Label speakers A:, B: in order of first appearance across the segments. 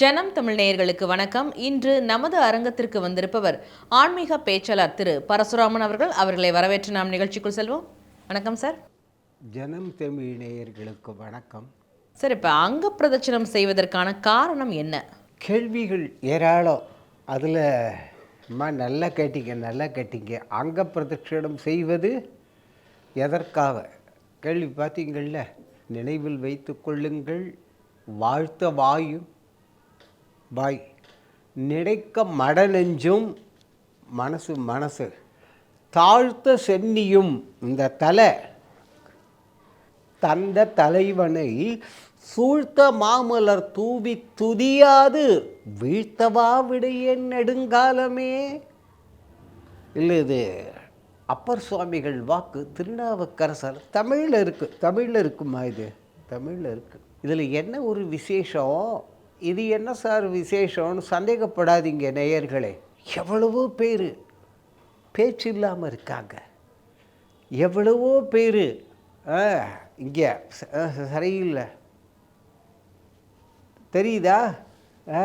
A: ஜனம் தமிழ் நேயர்களுக்கு வணக்கம். இன்று நமது அரங்கத்திற்கு வந்திருப்பவர் ஆன்மீக பேச்சாளர் திரு பரசுராமன் அவர்கள். அவர்களை வரவேற்று நாம் நிகழ்ச்சிக்குள் செல்வோம். வணக்கம் சார்.
B: ஜனம் தமிழ் நேயர்களுக்கு வணக்கம்.
A: சார் இப்போ அங்க பிரதட்சணம் செய்வதற்கான காரணம் என்ன?
B: கேள்விகள் ஏராளம். அதில் அம்மா நல்லா கேட்டீங்க நல்லா கேட்டீங்க. அங்க பிரதட்சணம் செய்வது எதற்காக? கேள்வி பார்த்தீங்கள்ல நினைவில் வைத்து கொள்ளுங்கள். வாழ்த்த வாயும் பாய். நினைக்க மடநெஞ்சும் மனசு மனசு. தாழ்த்த சென்னியும் இந்த தலை. தந்த தலைவனை சூழ்த்த மாமலர் தூவி துதியாது வீழ்த்தவா விடையே நெடுங்காலமே. இல்லை இது அப்பர் சுவாமிகள் வாக்கு திருநாவுக்கரசர் தமிழில் இருக்குது தமிழில் இருக்குமா இது? தமிழில் இருக்குது இதில் என்ன ஒரு விசேஷம்? இது என்ன சார் விசேஷம்னு சந்தேகப்படாதீங்க நேயர்களே. எவ்வளவோ பேர் பேச்சு இல்லாமல் இருக்காங்க. எவ்வளவோ பேர் இங்கே சரியில்லை. தெரியுதா? ஆ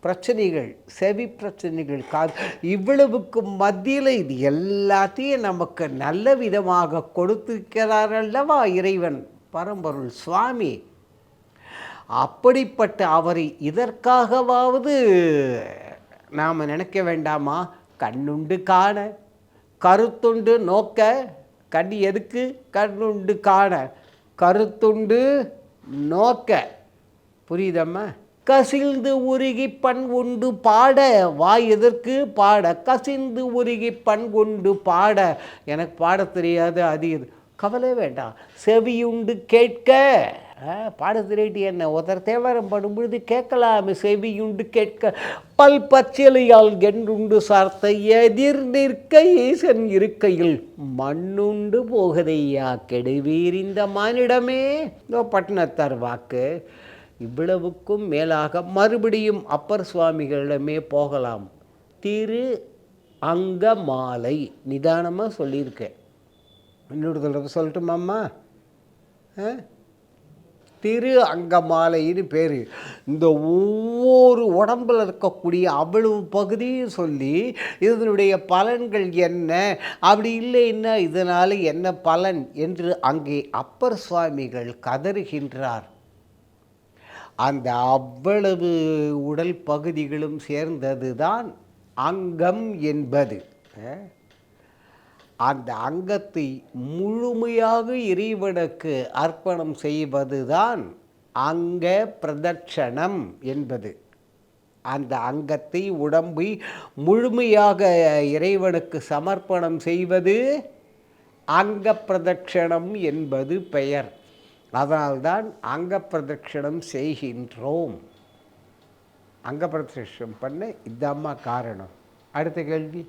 B: பிரச்சனைகள் செவி பிரச்சனைகள் காது. இவ்வளவுக்கு மத்தியில் இது எல்லாத்தையும் நமக்கு நல்ல விதமாக கொடுத்திருக்கிறார் அல்லவா இறைவன்? பரம்பொருள் சுவாமி. அப்படிப்பட்ட அவரை இதற்காகவாவது நாம் நினைக்க வேண்டாமா? கண்ணுண்டு காண. கருத்துண்டு நோக்க. கண் எதுக்கு? கண்ணுண்டு காண. கருத்துண்டு நோக்க. புரியுதம்மா? கசிந்து உருகி பண் உண்டு பாட. வாய் எதற்கு? பாட. கசிந்து உருகி பண் உண்டு பாட. எனக்கு பாட தெரியாது அது இது கவலை வேண்டாம். செவியுண்டு கேட்க. ஆ, பாட என்ன ஒருத்தர் தேவாரம் படும்பொழுது கேட்கலாமே செவியுண்டு கேட்க பல் பச்சிலையால் கென்றுண்டு சார்த்த எதிர் நிற்க ஈசன் இருக்கையில் மண்ணுண்டு போகதையா கெடுவீர் இந்த மானிடமே. இதோ பட்டினத்தார் வாக்கு இவ்வளவுக்கும் மேலாக மறுபடியும் அப்பர் சுவாமிகளிடமே போகலாம். திரு அங்க மாலை நிதானமாக சொல்லியிருக்கேன். இன்னொரு தடவை சொல்லட்டுமாம்மா? ஆ? திரு அங்கமாலைன்னு பேர். இந்த ஒவ்வொரு உடம்பில் இருக்கக்கூடிய அவ்வளவு பகுதியும் சொல்லி இதனுடைய பலன்கள் என்ன? அப்படி இல்லைன்னா இதனால் என்ன பலன்? என்று அங்கே அப்பர் சுவாமிகள் கதறுகின்றார். அந்த அவ்வளவு உடல் பகுதிகளும் சேர்ந்தது தான் அங்கம் என்பது. அந்த அங்கத்தை முழுமையாக இறைவனுக்கு அர்ப்பணம் செய்வதுதான் அங்க பிரதட்சணம் என்பது. அந்த அங்கத்தை உடம்பை முழுமையாக இறைவனுக்கு சமர்ப்பணம் செய்வது அங்க பிரதட்சணம் என்பது பெயர். அதனால்தான் அங்க பிரதட்சணம் செய்கின்றோம். அங்க பிரதட்சணம் பண்ண இதாம்மா காரணம். அடுத்த கேள்வி?